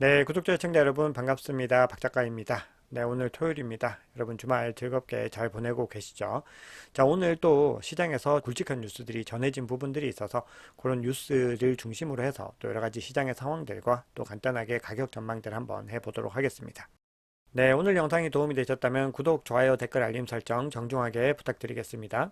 네, 구독자 시청자 여러분 반갑습니다. 박 작가입니다. 네, 오늘 토요일입니다. 여러분 주말 즐겁게 잘 보내고 계시죠? 자, 오늘 또 시장에서 굵직한 뉴스들이 전해진 부분들이 있어서 그런 뉴스를 중심으로 해서 또 여러 가지 시장의 상황들과 또 간단하게 가격 전망들 한번 해보도록 하겠습니다. 네, 오늘 영상이 도움이 되셨다면 구독, 좋아요, 댓글, 알림 설정 정중하게 부탁드리겠습니다.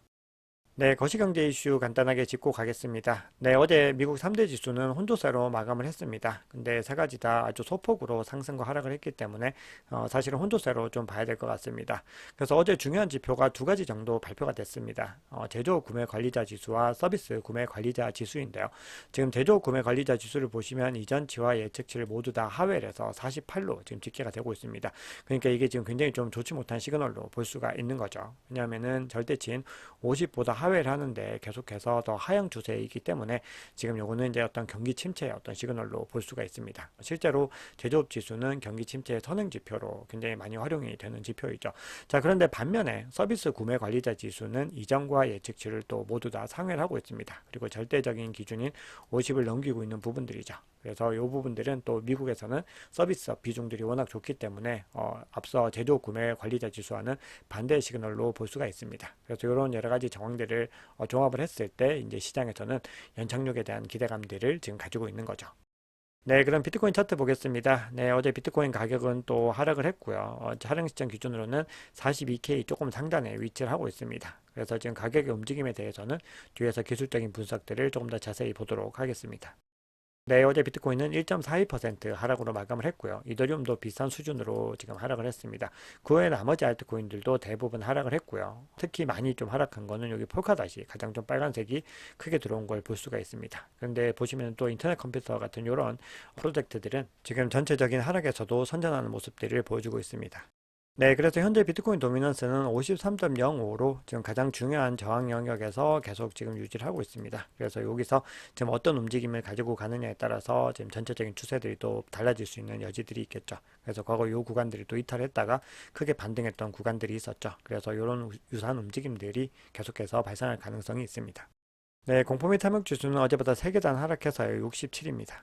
네, 거시경제 이슈 간단하게 짚고 가겠습니다. 네, 어제 미국 3대 지수는 혼조세로 마감을 했습니다. 근데 세 가지 다 아주 소폭으로 상승과 하락을 했기 때문에 어, 사실은 혼조세로 좀 봐야 될 것 같습니다. 그래서 어제 중요한 지표가 두 가지 정도 발표가 됐습니다. 어, 제조 구매 관리자 지수와 서비스 구매 관리자 지수인데요. 지금 제조 구매 관리자 지수를 보시면 이전치와 예측치를 모두 다 하회해서 48로 지금 집계가 되고 있습니다. 그러니까 이게 지금 굉장히 좀 좋지 못한 시그널로 볼 수가 있는 거죠. 왜냐하면은 절대치인 50보다 하 회를 하는데 계속해서 더 하향 추세이기 때문에 지금 요거는 이제 어떤 경기 침체의 어떤 시그널로 볼 수가 있습니다. 실제로 제조업 지수는 경기 침체의 선행 지표로 굉장히 많이 활용이 되는 지표이죠. 자, 그런데 반면에 서비스 구매 관리자 지수는 이전과 예측치를 또 모두 다 상회를 하고 있습니다. 그리고 절대적인 기준인 50을 넘기고 있는 부분들이죠. 그래서 이 부분들은 또 미국에서는 서비스업 비중들이 워낙 좋기 때문에 어, 앞서 제조 구매 관리자 지수와는 반대 시그널로 볼 수가 있습니다. 그래서 이런 여러 가지 정황들을 어, 종합을 했을 때 이제 시장에서는 연착륙에 대한 기대감들을 지금 가지고 있는 거죠. 네, 그럼 비트코인 차트 보겠습니다. 네, 어제 비트코인 가격은 또 하락을 했고요. 어, 하락 시점 기준으로는 42K 조금 상단에 위치를 하고 있습니다. 그래서 지금 가격의 움직임에 대해서는 뒤에서 기술적인 분석들을 조금 더 자세히 보도록 하겠습니다. 네, 어제 비트코인은 1.42% 하락으로 마감을 했고요. 이더리움도 비슷한 수준으로 지금 하락을 했습니다. 그 외에 나머지 알트코인들도 대부분 하락을 했고요. 특히 많이 좀 하락한 거는 여기 폴카닷이 가장 좀 빨간색이 크게 들어온 걸 볼 수가 있습니다. 그런데 보시면 또 인터넷 컴퓨터 같은 이런 프로젝트들은 지금 전체적인 하락에서도 선전하는 모습들을 보여주고 있습니다. 네, 그래서 현재 비트코인 도미넌스는 53.05로 지금 가장 중요한 저항 영역에서 계속 지금 유지를 하고 있습니다. 그래서 여기서 지금 어떤 움직임을 가지고 가느냐에 따라서 지금 전체적인 추세들이 또 달라질 수 있는 여지들이 있겠죠. 그래서 과거 요 구간들이 또 이탈했다가 크게 반등했던 구간들이 있었죠. 그래서 이런 유사한 움직임들이 계속해서 발생할 가능성이 있습니다. 네, 공포 및 탐욕 지수는 어제보다 3계단 하락해서 67입니다.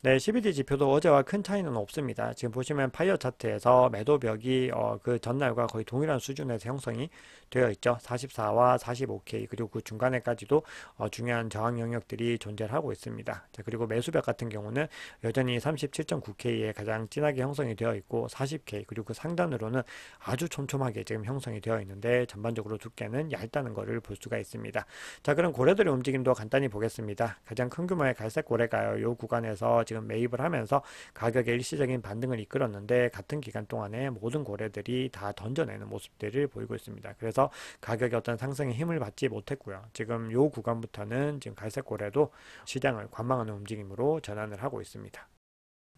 네, CBD 지표도 어제와 큰 차이는 없습니다. 지금 보시면 파이어 차트에서 매도벽이 어, 그 전날과 거의 동일한 수준에서 형성이 되어 있죠. 44와 45K 그리고 그 중간에까지도 어, 중요한 저항 영역들이 존재를 하고 있습니다. 자, 그리고 매수벽 같은 경우는 여전히 37.9K에 가장 진하게 형성이 되어 있고 40K 그리고 그 상단으로는 아주 촘촘하게 지금 형성이 되어 있는데 전반적으로 두께는 얇다는 것을 볼 수가 있습니다. 자, 그럼 고래들의 움직임도 간단히 보겠습니다. 가장 큰 규모의 갈색 고래가요. 이 구간에서 지금 매입을 하면서 가격의 일시적인 반등을 이끌었는데 같은 기간 동안에 모든 고래들이 다 던져내는 모습들을 보이고 있습니다. 그래서 가격의 어떤 상승에 힘을 받지 못했고요. 지금 요 구간부터는 지금 갈색 고래도 시장을 관망하는 움직임으로 전환을 하고 있습니다.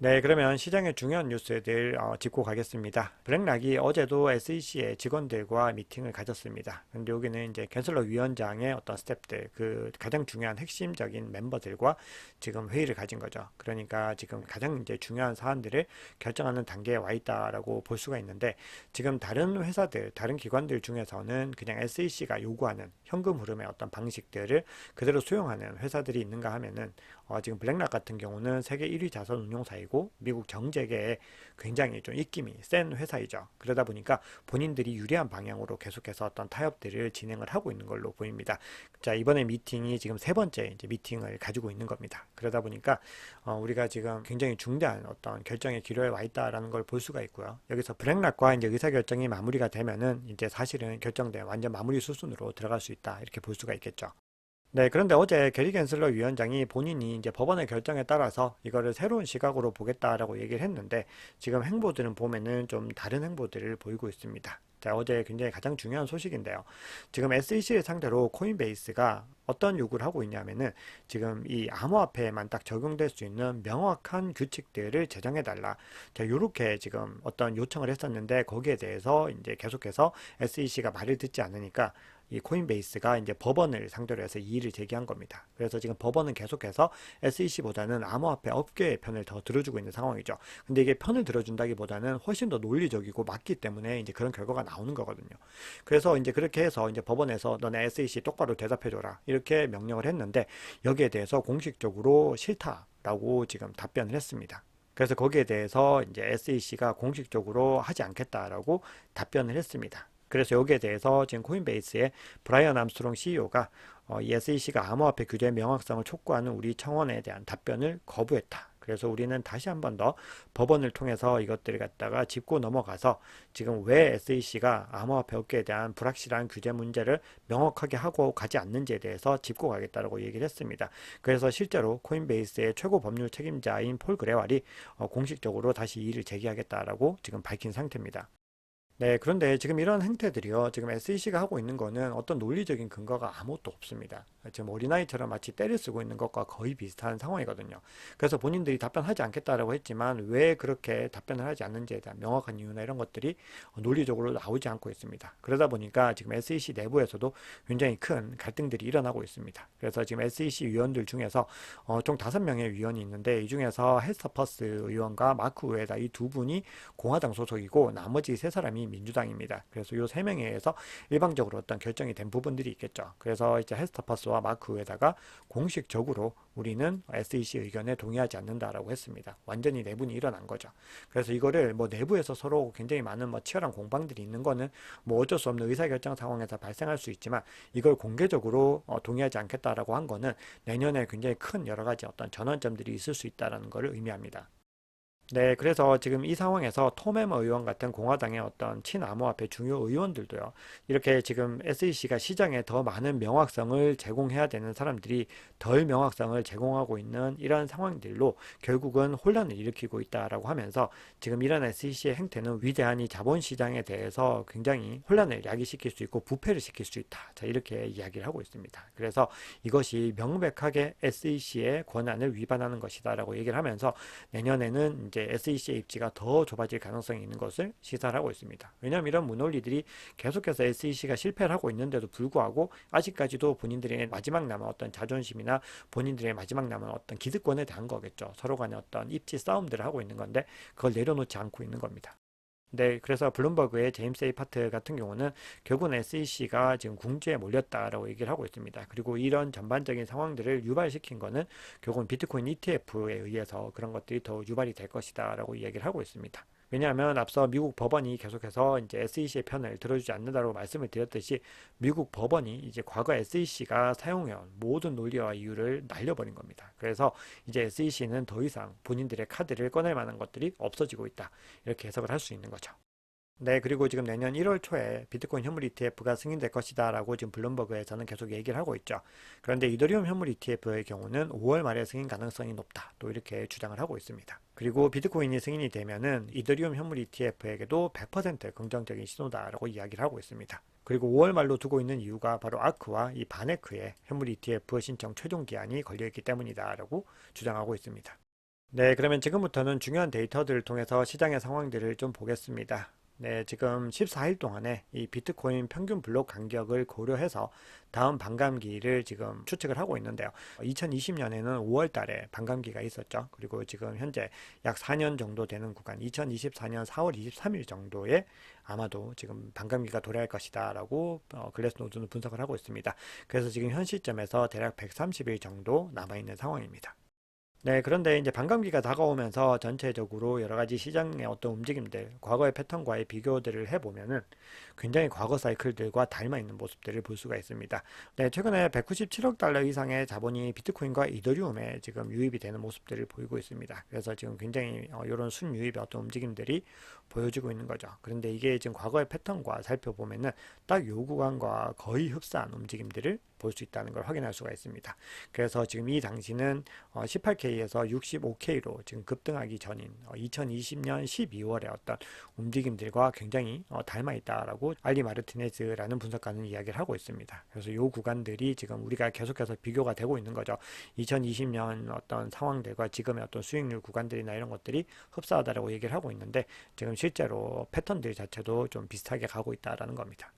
네, 그러면 시장의 중요한 뉴스들 어, 짚고 가겠습니다. 블랙락이 어제도 SEC의 직원들과 미팅을 가졌습니다. 근데 여기는 이제 캔슬러 위원장의 어떤 스텝들, 그 가장 중요한 핵심적인 멤버들과 지금 회의를 가진 거죠. 그러니까 지금 가장 이제 중요한 사안들을 결정하는 단계에 와 있다라고 볼 수가 있는데 지금 다른 회사들, 다른 기관들 중에서는 그냥 SEC가 요구하는 현금 흐름의 어떤 방식들을 그대로 수용하는 회사들이 있는가 하면은 어, 지금 블랙락 같은 경우는 세계 1위 자선 운용사이고 미국 정재계에 굉장히 좀 입김이 센 회사이죠. 그러다 보니까 본인들이 유리한 방향으로 계속해서 어떤 타협들을 진행을 하고 있는 걸로 보입니다. 자, 이번에 미팅이 지금 세 번째 이제 미팅을 가지고 있는 겁니다. 그러다 보니까 어, 우리가 지금 굉장히 중대한 어떤 결정의 기로에 와 있다라는 걸 볼 수가 있고요. 여기서 블랙락과 이제 의사결정이 마무리가 되면은 이제 사실은 결정된 완전 마무리 수순으로 들어갈 수 있다. 이렇게 볼 수가 있겠죠. 네, 그런데 어제 게리 겐슬러 위원장이 본인이 이제 법원의 결정에 따라서 이거를 새로운 시각으로 보겠다라고 얘기를 했는데 지금 행보들은 보면은 좀 다른 행보들을 보이고 있습니다. 자, 어제 굉장히 가장 중요한 소식인데요. 지금 SEC를 상대로 코인베이스가 어떤 요구를 하고 있냐면은 지금 이 암호화폐에만 딱 적용될 수 있는 명확한 규칙들을 제정해달라. 자, 요렇게 지금 어떤 요청을 했었는데 거기에 대해서 이제 계속해서 SEC가 말을 듣지 않으니까 이 코인베이스가 이제 법원을 상대로 해서 이의를 제기한 겁니다. 그래서 지금 법원은 계속해서 SEC보다는 암호화폐 업계의 편을 더 들어주고 있는 상황이죠. 근데 이게 편을 들어준다기보다는 훨씬 더 논리적이고 맞기 때문에 이제 그런 결과가 나오는 거거든요. 그래서 이제 그렇게 해서 이제 법원에서 너네 SEC 똑바로 대답해줘라 이렇게 명령을 했는데 여기에 대해서 공식적으로 싫다라고 지금 답변을 했습니다. 그래서 거기에 대해서 이제 SEC가 공식적으로 하지 않겠다라고 답변을 했습니다. 그래서 여기에 대해서 지금 코인베이스의 브라이언 암스트롱 CEO가 어, 이 SEC가 암호화폐 규제 명확성을 촉구하는 우리 청원에 대한 답변을 거부했다. 그래서 우리는 다시 한 번 더 법원을 통해서 이것들을 갖다가 짚고 넘어가서 지금 왜 SEC가 암호화폐 업계에 대한 불확실한 규제 문제를 명확하게 하고 가지 않는지에 대해서 짚고 가겠다라고 얘기를 했습니다. 그래서 실제로 코인베이스의 최고 법률 책임자인 폴 그레왈이 어, 공식적으로 다시 이의를 제기하겠다라고 지금 밝힌 상태입니다. 네, 그런데 지금 이런 행태들이요. 지금 SEC가 하고 있는 거는 어떤 논리적인 근거가 아무것도 없습니다. 지금 어린아이처럼 마치 때를 쓰고 있는 것과 거의 비슷한 상황이거든요. 그래서 본인들이 답변하지 않겠다라고 했지만 왜 그렇게 답변을 하지 않는지에 대한 명확한 이유나 이런 것들이 논리적으로 나오지 않고 있습니다. 그러다 보니까 지금 SEC 내부에서도 굉장히 큰 갈등들이 일어나고 있습니다. 그래서 지금 SEC 위원들 중에서 어, 총 다섯 명의 위원이 있는데 이 중에서 헬스터퍼스 의원과 마크 우에다 이 두 분이 공화당 소속이고 나머지 세 사람이 민주당입니다. 그래서 이 세 명에 의해서 일방적으로 어떤 결정이 된 부분들이 있겠죠. 그래서 이제 헬스터퍼스 와 마크 우에다가 공식적으로 우리는 SEC 의견에 동의하지 않는다라고 했습니다. 완전히 내분이 일어난 거죠. 그래서 이거를 뭐 내부에서 서로 굉장히 많은 뭐 치열한 공방들이 있는 거는 뭐 어쩔 수 없는 의사결정 상황에서 발생할 수 있지만 이걸 공개적으로 어, 동의하지 않겠다라고 한 거는 내년에 굉장히 큰 여러 가지 어떤 전환점들이 있을 수 있다라는 것을 의미합니다. 네, 그래서 지금 이 상황에서 토메머 의원 같은 공화당의 어떤 친암호화폐 중요 의원들도요, 이렇게 지금 SEC가 시장에 더 많은 명확성을 제공해야 되는 사람들이 덜 명확성을 제공하고 있는 이런 상황들로 결국은 혼란을 일으키고 있다라고 하면서 지금 이런 SEC의 행태는 위대한 이 자본시장에 대해서 굉장히 혼란을 야기시킬 수 있고 부패를 시킬 수 있다. 자, 이렇게 이야기를 하고 있습니다. 그래서 이것이 명백하게 SEC의 권한을 위반하는 것이다라고 얘기를 하면서 내년에는 이제 SEC의 입지가 더 좁아질 가능성이 있는 것을 시사를 하고 있습니다. 왜냐하면 이런 무논리들이 계속해서 SEC가 실패를 하고 있는데도 불구하고 아직까지도 본인들의 마지막 남은 어떤 자존심이나 본인들의 마지막 남은 어떤 기득권에 대한 거겠죠. 서로 간의 어떤 입지 싸움들을 하고 있는 건데 그걸 내려놓지 않고 있는 겁니다. 네, 그래서 블룸버그의 제임스 에이 파트 같은 경우는 결국은 SEC가 지금 궁지에 몰렸다라고 얘기를 하고 있습니다. 그리고 이런 전반적인 상황들을 유발시킨 거는 결국은 비트코인 ETF에 의해서 그런 것들이 더 유발이 될 것이다라고 이야기를 하고 있습니다. 왜냐하면 앞서 미국 법원이 계속해서 이제 SEC의 편을 들어주지 않는다고 말씀을 드렸듯이 미국 법원이 이제 과거 SEC가 사용해온 모든 논리와 이유를 날려버린 겁니다. 그래서 이제 SEC는 더 이상 본인들의 카드를 꺼낼 만한 것들이 없어지고 있다. 이렇게 해석을 할 수 있는 거죠. 네, 그리고 지금 내년 1월 초에 비트코인 현물 ETF가 승인될 것이다 라고 지금 블룸버그에서는 계속 얘기를 하고 있죠. 그런데 이더리움 현물 ETF의 경우는 5월 말에 승인 가능성이 높다. 또 이렇게 주장을 하고 있습니다. 그리고 비트코인이 승인이 되면은 이더리움 현물 ETF에게도 100% 긍정적인 신호다라고 이야기를 하고 있습니다. 그리고 5월 말로 두고 있는 이유가 바로 아크와 이 바네크의 현물 ETF 신청 최종 기한이 걸려있기 때문이다라고 주장하고 있습니다. 네, 그러면 지금부터는 중요한 데이터들을 통해서 시장의 상황들을 좀 보겠습니다. 네, 지금 14일 동안에 이 비트코인 평균 블록 간격을 고려해서 다음 반감기를 지금 추측을 하고 있는데요. 2020년에는 5월 달에 반감기가 있었죠. 그리고 지금 현재 약 4년 정도 되는 구간, 2024년 4월 23일 정도에 아마도 지금 반감기가 도래할 것이다 라고 어, 글래스노드는 분석을 하고 있습니다. 그래서 지금 현 시점에서 대략 130일 정도 남아있는 상황입니다. 네, 그런데 이제 반감기가 다가오면서 전체적으로 여러 가지 시장의 어떤 움직임들, 과거의 패턴과의 비교들을 해보면은 굉장히 과거 사이클들과 닮아 있는 모습들을 볼 수가 있습니다. 네, 최근에 197억 달러 이상의 자본이 비트코인과 이더리움에 지금 유입이 되는 모습들을 보이고 있습니다. 그래서 지금 굉장히 어, 이런 순유입의 어떤 움직임들이 보여지고 있는 거죠. 그런데 이게 지금 과거의 패턴과 살펴보면은 딱 요 구간과 거의 흡사한 움직임들을 볼 수 있다는 걸 확인할 수가 있습니다. 그래서 지금 이 당시는 18K에서 65K로 지금 급등하기 전인 2020년 12월의 어떤 움직임들과 굉장히 어, 닮아 있다라고 알리 마르티네즈라는 분석가는 이야기를 하고 있습니다. 그래서 이 구간들이 지금 우리가 계속해서 비교가 되고 있는 거죠. 2020년 어떤 상황들과 지금의 어떤 수익률 구간들이나 이런 것들이 흡사하다라고 얘기를 하고 있는데 지금 실제로 패턴들 자체도 좀 비슷하게 가고 있다라는 겁니다.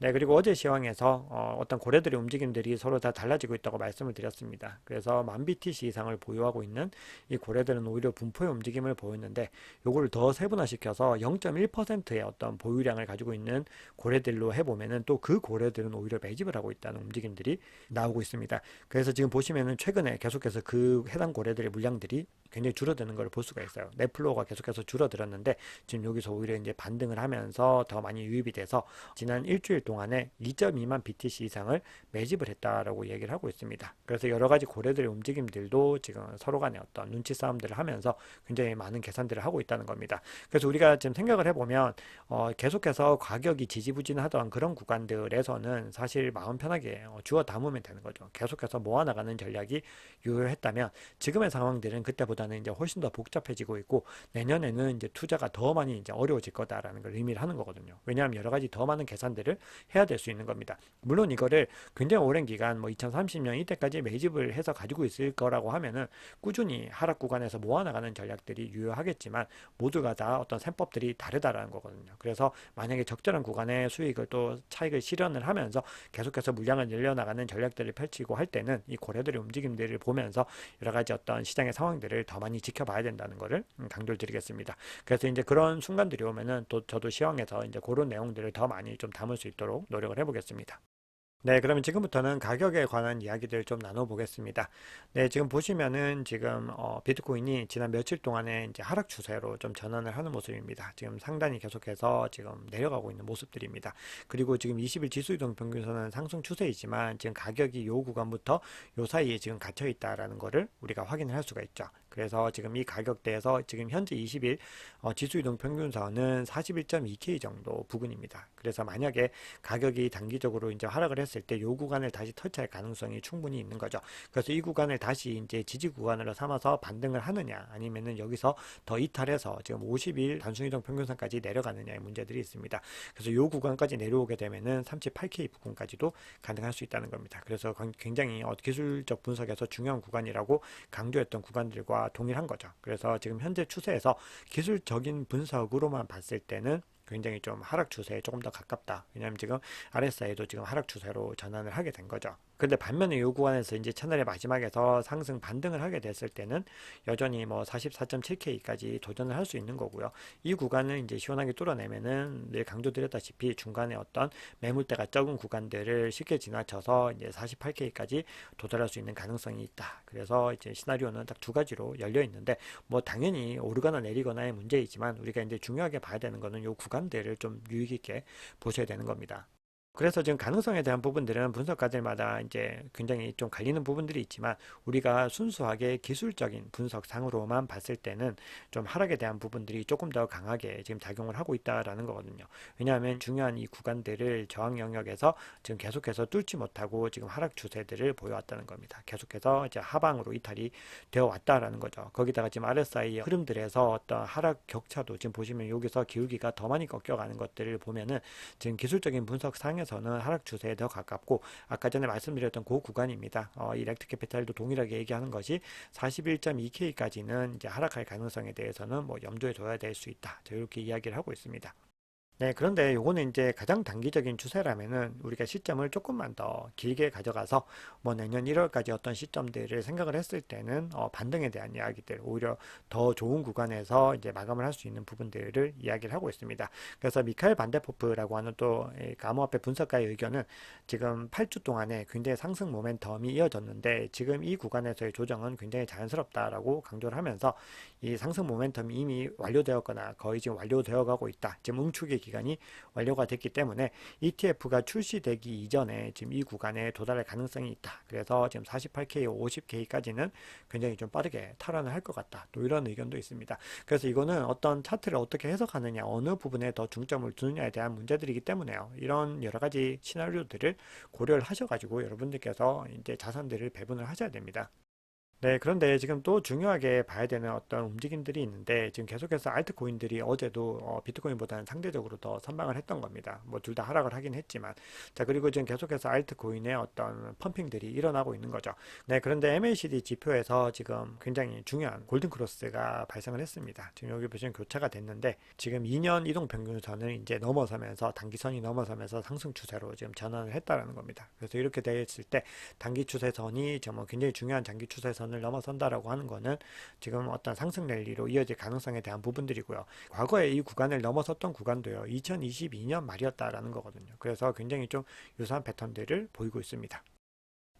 네, 그리고 어제 시황에서 어, 떤 고래들의 움직임들이 서로 다 달라지고 있다고 말씀을 드렸습니다. 그래서 만 BTC 이상을 보유하고 있는 이 고래들은 오히려 분포의 움직임을 보였는데 요거를 더 세분화시켜서 0.1%의 어떤 보유량을 가지고 있는 고래들로 해보면은 또 그 고래들은 오히려 매집을 하고 있다는 움직임들이 나오고 있습니다. 그래서 지금 보시면은 최근에 계속해서 그 해당 고래들의 물량들이 굉장히 줄어드는 걸 볼 수가 있어요. 넷플로우가 계속해서 줄어들었는데 지금 여기서 오히려 이제 반등을 하면서 더 많이 유입이 돼서 지난 일주일 동안에 2.2만 BTC 이상을 매집을 했다라고 얘기를 하고 있습니다. 그래서 여러 가지 고래들의 움직임들도 지금 서로 간에 어떤 눈치 싸움들을 하면서 굉장히 많은 계산들을 하고 있다는 겁니다. 그래서 우리가 지금 생각을 해보면 어, 계속해서 가격이 지지부진하던 그런 구간들에서는 사실 마음 편하게 어, 주워 담으면 되는 거죠. 계속해서 모아나가는 전략이 유효했다면 지금의 상황들은 그때보다 는 이제 훨씬 더 복잡해지고 있고 내년에는 이제 투자가 더 많이 이제 어려워질 거다라는 걸 의미를 하는 거거든요. 왜냐하면 여러 가지 더 많은 계산들을 해야 될 수 있는 겁니다. 물론 이거를 굉장히 오랜 기간 뭐 2030년 이때까지 매집을 해서 가지고 있을 거라고 하면은 꾸준히 하락 구간에서 모아나가는 전략들이 유효하겠지만 모두가 다 어떤 셈법들이 다르다라는 거거든요. 그래서 만약에 적절한 구간에 수익을 또 차익을 실현을 하면서 계속해서 물량을 늘려나가는 전략들을 펼치고 할 때는 이 고래들의 움직임들을 보면서 여러 가지 어떤 시장의 상황들을 더 많이 지켜봐야 된다는 거를 음, 강조를 드리겠습니다. 그래서 이제 그런 순간들이 오면은 또 저도 시황에서 이제 그런 내용들을 더 많이 좀 담을 수 있도록 노력을 해보겠습니다. 네, 그러면 지금부터는 가격에 관한 이야기들 좀 나눠보겠습니다. 네, 지금 보시면은 지금 어, 비트코인이 지난 며칠 동안에 이제 하락 추세로 좀 전환을 하는 모습입니다. 지금 상단이 계속해서 지금 내려가고 있는 모습들입니다. 그리고 지금 20일 지수 이동 평균선은 상승 추세이지만 지금 가격이 요 구간부터 요 사이에 지금 갇혀 있다라는 거를 우리가 확인을 할 수가 있죠. 그래서 지금 이 가격대에서 지금 현재 20일 어, 지수 이동 평균선은 41.2K 정도 부근입니다. 그래서 만약에 가격이 단기적으로 이제 하락을 했을 때 요 구간을 다시 터치할 가능성이 충분히 있는 거죠. 그래서 이 구간을 다시 이제 지지 구간으로 삼아서 반등을 하느냐 아니면은 여기서 더 이탈해서 지금 50일 단순 이동 평균선까지 내려가느냐의 문제들이 있습니다. 그래서 요 구간까지 내려오게 되면은 38K 부근까지도 가능할 수 있다는 겁니다. 그래서 굉장히 어, 기술적 분석에서 중요한 구간이라고 강조했던 구간들과 동일한 거죠. 그래서 지금 현재 추세에서 기술적인 분석으로만 봤을 때는 굉장히 좀 하락 추세에 조금 더 가깝다. 왜냐하면 지금 RSI도 지금 하락 추세로 전환을 하게 된 거죠. 근데 반면에 이 구간에서 이제 채널의 마지막에서 상승 반등을 하게 됐을 때는 여전히 뭐 44.7K까지 도전을 할 수 있는 거고요. 이 구간을 이제 시원하게 뚫어내면은 늘 강조드렸다시피 중간에 어떤 매물대가 적은 구간들을 쉽게 지나쳐서 이제 48K까지 도달할 수 있는 가능성이 있다. 그래서 이제 시나리오는 딱 두 가지로 열려 있는데 뭐 당연히 오르거나 내리거나의 문제이지만 우리가 이제 중요하게 봐야 되는 거는 이 구간들을 좀 유익 있게 보셔야 되는 겁니다. 그래서 지금 가능성에 대한 부분들은 분석가들마다 이제 굉장히 좀 갈리는 부분들이 있지만 우리가 순수하게 기술적인 분석상으로만 봤을 때는 좀 하락에 대한 부분들이 조금 더 강하게 지금 작용을 하고 있다라는 거거든요. 왜냐하면 중요한 이 구간들을 저항 영역에서 지금 계속해서 뚫지 못하고 지금 하락 추세들을 보여왔다는 겁니다. 계속해서 이제 하방으로 이탈이 되어 왔다라는 거죠. 거기다가 지금 RSI 흐름들에서 어떤 하락 격차도 지금 보시면 여기서 기울기가 더 많이 꺾여가는 것들을 보면은 지금 기술적인 분석상에 시장에서는 하락 추세에 더 가깝고 아까 전에 말씀드렸던 그 구간입니다. 어, 이 렉트 캐피탈도 동일하게 얘기하는 것이 41.2K까지는 이제 하락할 가능성에 대해서는 뭐 염두에 둬야 될 수 있다. 이렇게 이야기를 하고 있습니다. 네, 그런데 요거는 이제 가장 단기적인 추세라면은 우리가 시점을 조금만 더 길게 가져가서 뭐 내년 1월까지 어떤 시점들을 생각을 했을 때는 어, 반등에 대한 이야기들 오히려 더 좋은 구간에서 이제 마감을 할 수 있는 부분들을 이야기를 하고 있습니다. 그래서 미카엘 반데포프라고 하는 또 암호화폐 분석가의 의견은 지금 8주 동안에 굉장히 상승 모멘텀이 이어졌는데 지금 이 구간에서의 조정은 굉장히 자연스럽다라고 강조를 하면서 이 상승 모멘텀이 이미 완료되었거나 거의 지금 완료되어 가고 있다. 지금 응축이 기간이 완료가 됐기 때문에 ETF가 출시되기 이전에 지금 이 구간에 도달할 가능성이 있다. 그래서 지금 48K, 50K까지는 굉장히 좀 빠르게 탈환을 할 것 같다. 또 이런 의견도 있습니다. 그래서 이거는 어떤 차트를 어떻게 해석하느냐, 어느 부분에 더 중점을 두느냐에 대한 문제들이기 때문에요. 이런 여러 가지 시나리오들을 고려를 하셔가지고 여러분들께서 이제 자산들을 배분을 하셔야 됩니다. 네, 그런데 지금 또 중요하게 봐야 되는 어떤 움직임들이 있는데 지금 계속해서 알트코인들이 어제도 어, 비트코인보다는 상대적으로 더 선방을 했던 겁니다. 뭐 둘 다 하락을 하긴 했지만 자 그리고 지금 계속해서 알트코인의 어떤 펌핑들이 일어나고 있는 거죠. 네, 그런데 MACD 지표에서 지금 굉장히 중요한 골든 크로스가 발생을 했습니다. 지금 여기 보시면 교차가 됐는데 지금 2년 이동 평균선을 이제 넘어서면서 단기선이 넘어서면서 상승 추세로 지금 전환을 했다라는 겁니다. 그래서 이렇게 됐을 때 단기 추세선이 정말 굉장히 중요한 장기 추세선 선을 넘어선다라고 하는 거는 지금 어떤 상승 랠리로 이어질 가능성에 대한 부분들이고요. 과거에 이 구간을 넘어섰던 구간도요. 2022년 말이었다라는 거거든요. 그래서 굉장히 좀 유사한 패턴들을 보이고 있습니다.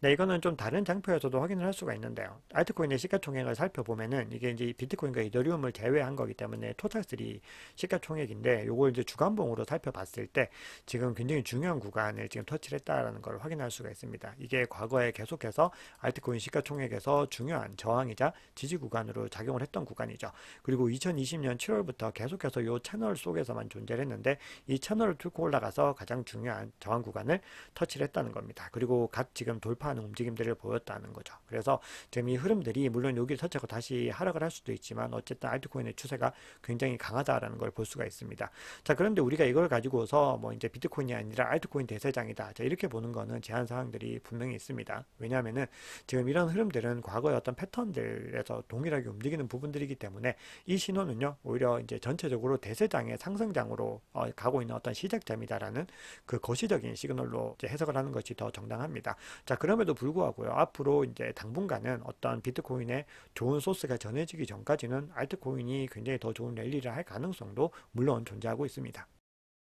네, 이거는 좀 다른 장표에서도 확인을 할 수가 있는데요. 알트코인의 시가총액을 살펴보면은 이게 이제 비트코인과 이더리움을 제외한 거기 때문에 토탈3 시가총액인데 요걸 이제 주간봉으로 살펴봤을 때 지금 굉장히 중요한 구간을 지금 터치를 했다라는 걸 확인할 수가 있습니다. 이게 과거에 계속해서 알트코인 시가총액에서 중요한 저항이자 지지 구간으로 작용을 했던 구간이죠. 그리고 2020년 7월부터 계속해서 요 채널 속에서만 존재를 했는데 이 채널을 뚫고 올라가서 가장 중요한 저항 구간을 터치를 했다는 겁니다. 그리고 갓 지금 돌파 하는 움직임들을 보였다는 거죠. 그래서 지금 이 흐름들이 물론 여기를 터치하고 다시 하락을 할 수도 있지만 어쨌든 알트코인의 추세가 굉장히 강하다라는 걸 볼 수가 있습니다. 자, 그런데 우리가 이걸 가지고서 뭐 이제 비트코인이 아니라 알트코인 대세장이다. 자, 이렇게 보는 거는 제한 사항들이 분명히 있습니다. 왜냐하면은 지금 이런 흐름들은 과거의 어떤 패턴들에서 동일하게 움직이는 부분들이기 때문에 이 신호는요, 오히려 이제 전체적으로 대세장의 상승장으로 어, 가고 있는 어떤 시작점이다라는 그 거시적인 시그널로 해석을 하는 것이 더 정당합니다. 자, 그 럼에도 불구하고요, 앞으로 이제 당분간은 어떤 비트코인의 좋은 소스가 전해지기 전까지는 알트코인이 굉장히 더 좋은 랠리를 할 가능성도 물론 존재하고 있습니다.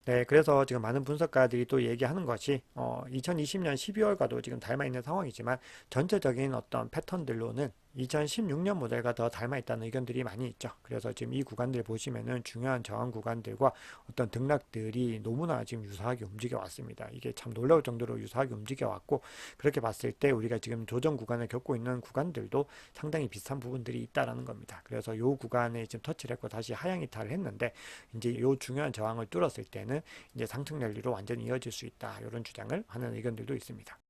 네, 그래서 지금 많은 분석가들이 또 얘기하는 것이 어, 2020년 12월과도 지금 닮아 있는 상황이지만 전체적인 어떤 패턴들로는 2016년 모델과 더 닮아 있다는 의견들이 많이 있죠. 그래서 지금 이 구간들 보시면은 중요한 저항 구간들과 어떤 등락들이 너무나 지금 유사하게 움직여 왔습니다. 이게 참 놀라울 정도로 유사하게 움직여 왔고 그렇게 봤을 때 우리가 지금 조정 구간을 겪고 있는 구간들도 상당히 비슷한 부분들이 있다라는 겁니다. 그래서 요 구간에 지금 터치를 했고 다시 하향 이탈을 했는데 이제 요 중요한 저항을 뚫었을 때는 이제 상승 랠리로 완전히 이어질 수 있다. 이런 주장을 하는 의견들도 있습니다.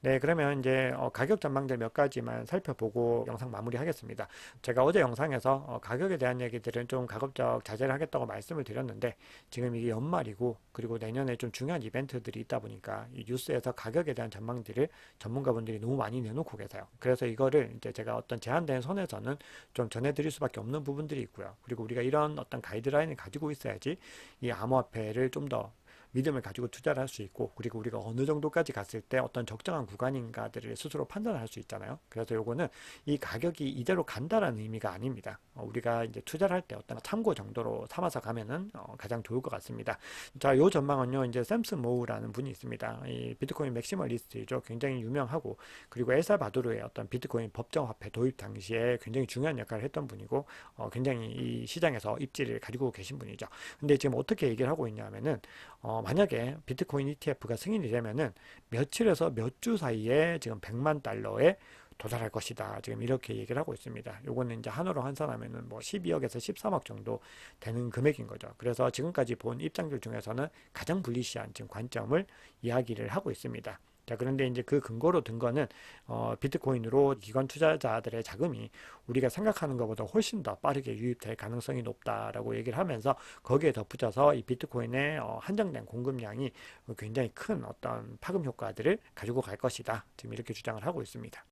네, 그러면 이제 어, 가격 전망들 몇 가지만 살펴보고 영상 마무리하겠습니다. 제가 어제 영상에서 어, 가격에 대한 얘기들은 좀 가급적 자제를 하겠다고 말씀을 드렸는데 지금 이게 연말이고 그리고 내년에 좀 중요한 이벤트들이 있다 보니까 이 뉴스에서 가격에 대한 전망들을 전문가분들이 너무 많이 내놓고 계세요. 그래서 이거를 이제 제가 어떤 제한된 선에서는 좀 전해드릴 수밖에 없는 부분들이 있고요. 그리고 우리가 이런 어떤 가이드라인을 가지고 있어야지 이 암호화폐를 좀더 믿음을 가지고 투자를 할 수 있고 그리고 우리가 어느 정도까지 갔을 때 어떤 적정한 구간인가들을 스스로 판단을 할수 있잖아요. 그래서 요거는 이 가격이 이대로 간다라는 의미가 아닙니다. 어, 우리가 이제 투자를 할 때 어떤 참고 정도로 삼아서 가면은 어, 가장 좋을 것 같습니다. 자, 요 전망은요. 이제 샘스 모우라는 분이 있습니다. 이 비트코인 맥시멀리스트죠. 굉장히 유명하고 그리고 엘살바도르의 어떤 비트코인 법정 화폐 도입 당시에 굉장히 중요한 역할을 했던 분이고 어, 굉장히 이 시장에서 입지를 가지고 계신 분이죠. 근데 지금 어떻게 얘기를 하고 있냐면은 어, 만약에 비트코인 ETF가 승인이 되면은 며칠에서 몇 주 사이에 지금 100만 달러에 도달할 것이다. 지금 이렇게 얘기를 하고 있습니다. 요거는 이제 한으로 환산하면은 뭐 12억에서 13억 정도 되는 금액인 거죠. 그래서 지금까지 본 입장들 중에서는 가장 불리시한 지금 관점을 이야기를 하고 있습니다. 자, 그런데 이제 그 근거로 든 거는 어, 비트코인으로 기관 투자자들의 자금이 우리가 생각하는 것보다 훨씬 더 빠르게 유입될 가능성이 높다라고 얘기를 하면서 거기에 덧붙여서 이 비트코인의 어, 한정된 공급량이 굉장히 큰 어떤 파급 효과들을 가지고 갈 것이다. 지금 이렇게 주장을 하고 있습니다.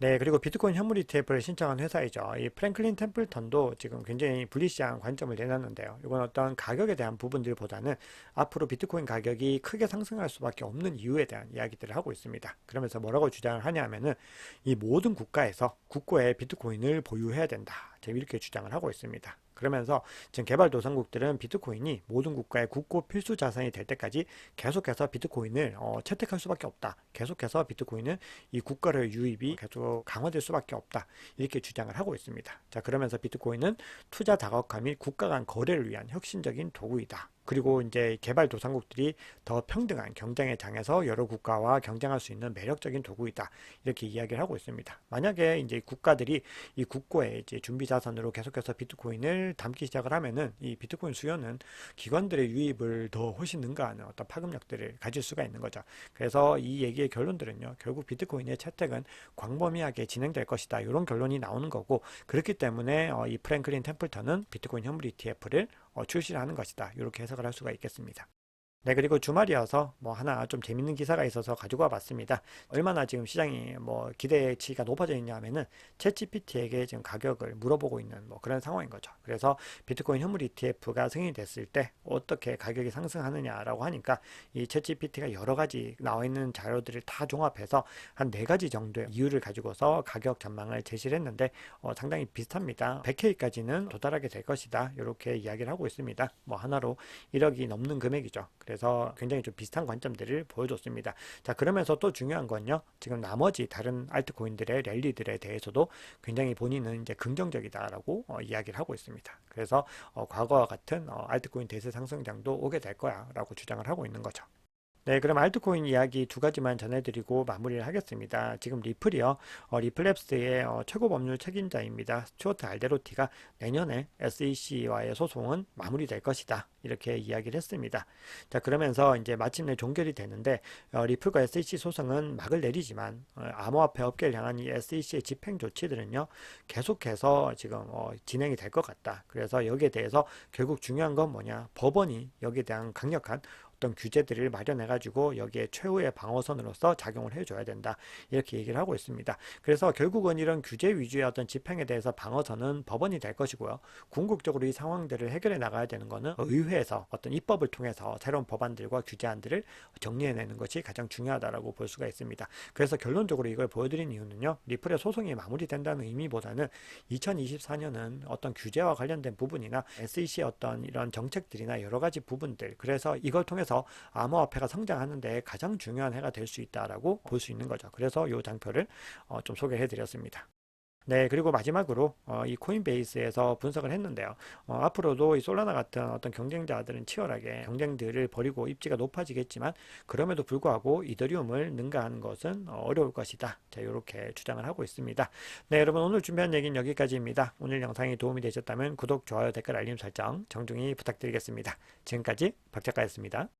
네, 그리고 비트코인 현물 ETF를 신청한 회사이죠. 이 프랭클린 템플턴도 지금 굉장히 불리시한 관점을 내놨는데요. 이건 어떤 가격에 대한 부분들보다는 앞으로 비트코인 가격이 크게 상승할 수밖에 없는 이유에 대한 이야기들을 하고 있습니다. 그러면서 뭐라고 주장을 하냐면은 이 모든 국가에서 국고에 비트코인을 보유해야 된다. 지금 이렇게 주장을 하고 있습니다. 그러면서 지금 개발도상국들은 비트코인이 모든 국가의 국고 필수 자산이 될 때까지 계속해서 비트코인을 어, 채택할 수밖에 없다. 계속해서 비트코인은 이 국가의 유입이 계속 강화될 수밖에 없다. 이렇게 주장을 하고 있습니다. 자, 그러면서 비트코인은 투자 다각화 및 국가 간 거래를 위한 혁신적인 도구이다. 그리고 이제 개발도상국들이 더 평등한 경쟁의 장에서 여러 국가와 경쟁할 수 있는 매력적인 도구이다. 이렇게 이야기를 하고 있습니다. 만약에 이제 국가들이 이 국고에 이제 준비 자산으로 계속해서 비트코인을 담기 시작을 하면은 이 비트코인 수요는 기관들의 유입을 더 훨씬 능가하는 어떤 파급력들을 가질 수가 있는 거죠. 그래서 이 얘기의 결론들은요. 결국 비트코인의 채택은 광범위하게 진행될 것이다. 이런 결론이 나오는 거고 그렇기 때문에 어, 이 프랭클린 템플턴은 비트코인 현물 ETF를 어, 출시를 하는 것이다. 이렇게 해석을 할 수가 있겠습니다. 네, 그리고 주말이어서 뭐 하나 좀 재밌는 기사가 있어서 가지고 와 봤습니다. 얼마나 지금 시장이 뭐 기대치가 높아져 있냐 하면은 챗 GPT에게 지금 가격을 물어보고 있는 뭐 그런 상황인 거죠. 그래서 비트코인 현물 ETF가 승인이 됐을 때 어떻게 가격이 상승하느냐라고 하니까 이 챗 GPT가 여러 가지 나와 있는 자료들을 다 종합해서 한 네 가지 정도의 이유를 가지고서 가격 전망을 제시를 했는데 어, 상당히 비슷합니다. 100K까지는 도달하게 될 것이다. 이렇게 이야기를 하고 있습니다. 뭐 하나로 1억이 넘는 금액이죠. 그래서 굉장히 좀 비슷한 관점들을 보여줬습니다. 자, 그러면서 또 중요한 건요. 지금 나머지 다른 알트코인들의 랠리들에 대해서도 굉장히 본인은 이제 긍정적이다라고 어, 이야기를 하고 있습니다. 그래서 어, 과거와 같은 어, 알트코인 대세 상승장도 오게 될 거야라고 주장을 하고 있는 거죠. 네, 그럼 알트코인 이야기 두 가지만 전해드리고 마무리를 하겠습니다. 지금 리플이요, 어, 리플랩스의 어, 최고 법률 책임자입니다. 스튜어트 알데로티가 내년에 SEC와의 소송은 마무리될 것이다. 이렇게 이야기를 했습니다. 자, 그러면서 이제 마침내 종결이 되는데, 어, 리플과 SEC 소송은 막을 내리지만, 어, 암호화폐 업계를 향한 이 SEC의 집행 조치들은요, 계속해서 지금 어, 진행이 될 것 같다. 그래서 여기에 대해서 결국 중요한 건 뭐냐, 법원이 여기에 대한 강력한 어떤 규제들을 마련해 가지고 여기에 최후의 방어선으로서 작용을 해줘야 된다 이렇게 얘기를 하고 있습니다. 그래서 결국은 이런 규제 위주의 어떤 집행에 대해서 방어선은 법원이 될 것이고요. 궁극적으로 이 상황들을 해결해 나가야 되는 것은 의회에서 어떤 입법을 통해서 새로운 법안들과 규제안들을 정리해내는 것이 가장 중요하다라고 볼 수가 있습니다. 그래서 결론적으로 이걸 보여드린 이유는요. 리플의 소송이 마무리된다는 의미보다는 2024년은 어떤 규제와 관련된 부분이나 SEC의 어떤 이런 정책들이나 여러 가지 부분들 그래서 이걸 통해서 암호화폐가 성장하는데 가장 중요한 해가 될 수 있다라고 볼 수 있는 거죠. 그래서 이 장표를 어, 좀 소개해 드렸습니다. 네, 그리고 마지막으로 어, 이 코인베이스에서 분석을 했는데요. 어, 앞으로도 이 솔라나 같은 어떤 경쟁자들은 치열하게 경쟁들을 벌이고 입지가 높아지겠지만 그럼에도 불구하고 이더리움을 능가하는 것은 어, 어려울 것이다. 자, 이렇게 주장을 하고 있습니다. 네, 여러분 오늘 준비한 얘기는 여기까지입니다. 오늘 영상이 도움이 되셨다면 구독, 좋아요, 댓글, 알림 설정 정중히 부탁드리겠습니다. 지금까지 박 작가였습니다.